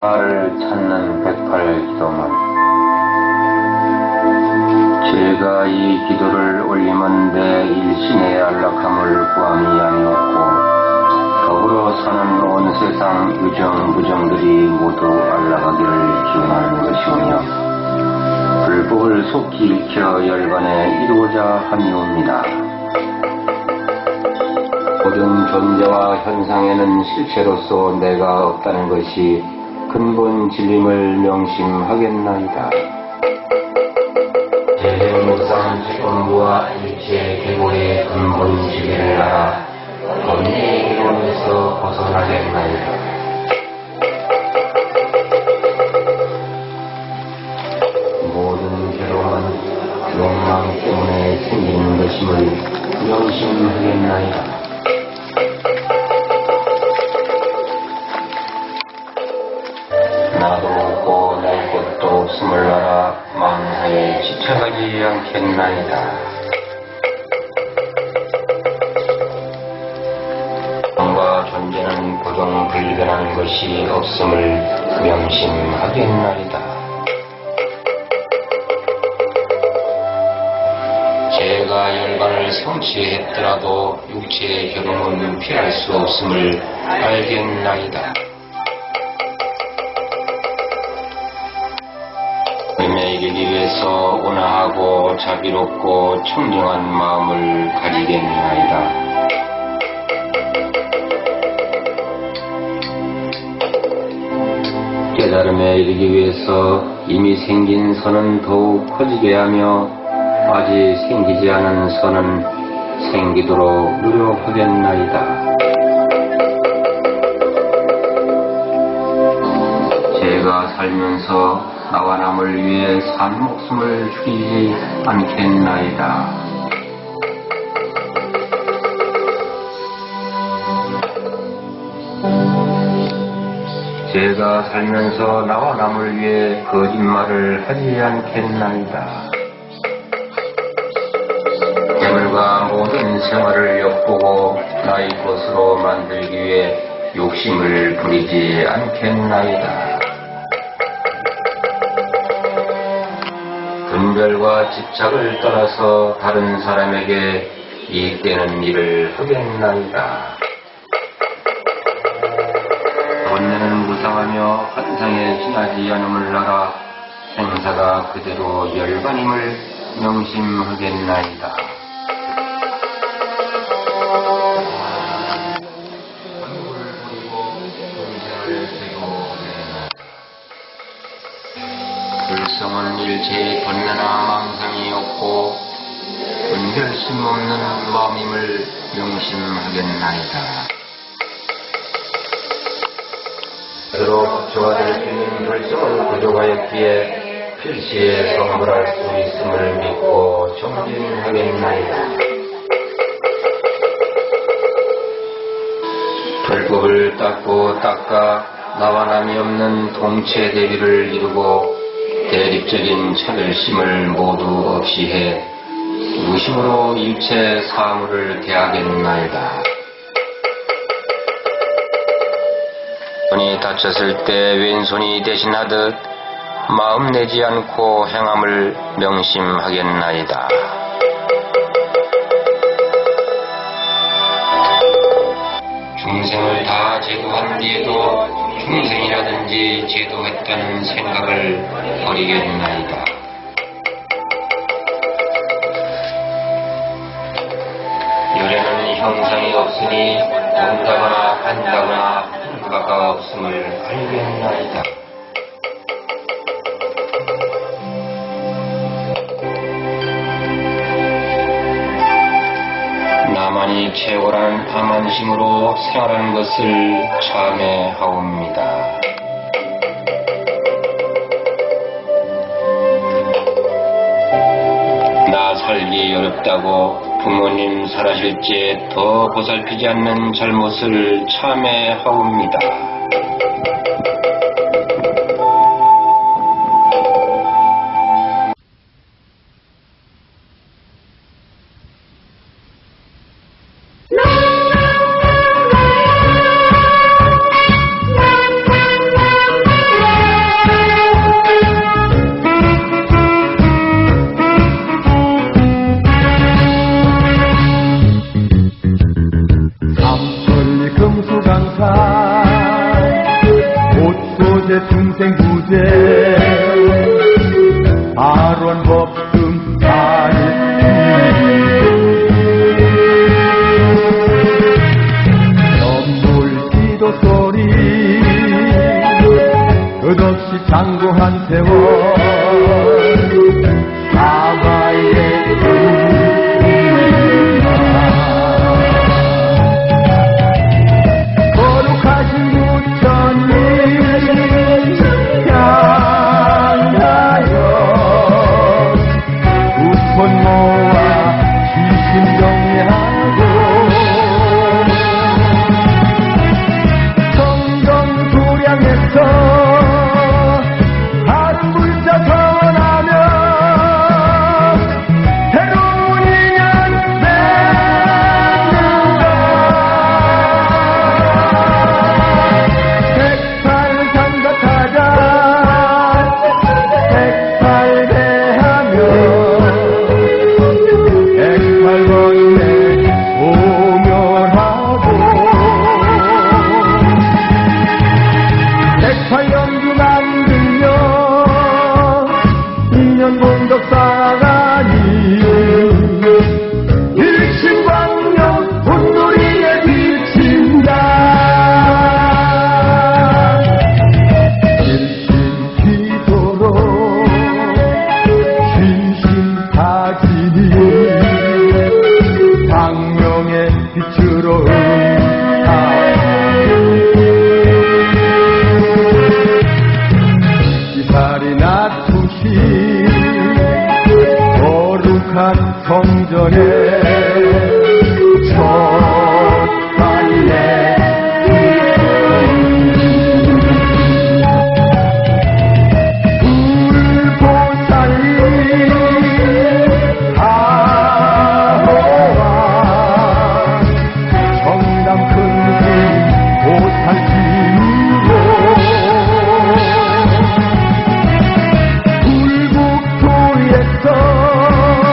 나를 찾는 백팔 기도문 제가 이 기도를 올리면 내 일신의 안락함을 구함이 아니었고 더불어 사는 온 세상 유정 무정들이 모두 안락하기를 기원하는 것이오며 불법을 속히 익혀 열반에 이루고자 함이옵니다. 모든 존재와 현상에는 실체로서 내가 없다는 것이 근본 진림을 명심하겠나이다. 제대무상 지권부와 일체 계보의 근본 지배를 알아 번뇌의 기원에서 벗어나겠나이다. 모든 괴로움은 욕망 때문에 생기는 것임을 명심하겠나이다. 망사에 지쳐가지 않겠나이다. 영과 존재는 고정 불변한 것이 없음을 명심하겠나이다. 제가 열반을 성취했더라도 육체의 결혼은 피할 수 없음을 알겠나이다. 이르기 위해서 온화하고 자비롭고 청정한 마음을 가지겠나이다. 깨달음에 이르기 위해서 이미 생긴 선은 더욱 커지게 하며 아직 생기지 않은 선은 생기도록 노력하겠나이다. 제가 살면서 나와 남을 위해 산 목숨을 줄이지 않겠나이다. 제가 살면서 나와 남을 위해 거짓말을 하지 않겠나이다. 재물과 모든 생활을 엿보고 나의 것으로 만들기 위해 욕심을 부리지 않겠나이다. 분별과 집착을 떠나서 다른 사람에게 이익되는 일을 하겠나이다. 번뇌는 무상하며 환상에 지나지 않음을 알아 행사가 그대로 열반임을 명심하겠나이다. 불성은 일체의 번뇌나 망상이 없고 분별심 없는 마음임을 명심하겠나이다. 스스로 법조가 될수 있는 불성을 부족하였기에 필시에 성불할 수 있음을 믿고 정진하겠나이다. 불법을 닦고 닦아 나와 남이 없는 동체 대비를 이루고 대립적인 차별심을 모두 없이 해 무심으로 일체 사물을 대하겠나이다. 손이 다쳤을 때 왼손이 대신하듯 마음 내지 않고 행함을 명심하겠나이다. 중생을 다 제도한 뒤에도 중생이라 든지 제도했다는 생각을 버리겠나이다. 열에는 형상이 없으니 동다거나 한다거나 불가가 없음을 알겠나이다. 나만이 최고라는 탐안심으로 생활하는 것을 참회하옵니다. 살기 어렵다고 부모님 살아실 때더 보살피지 않는 잘못을 참회하옵니다. 때 아론 법등 넘물 기도 소리 끝없이 장구한 세월. yeah.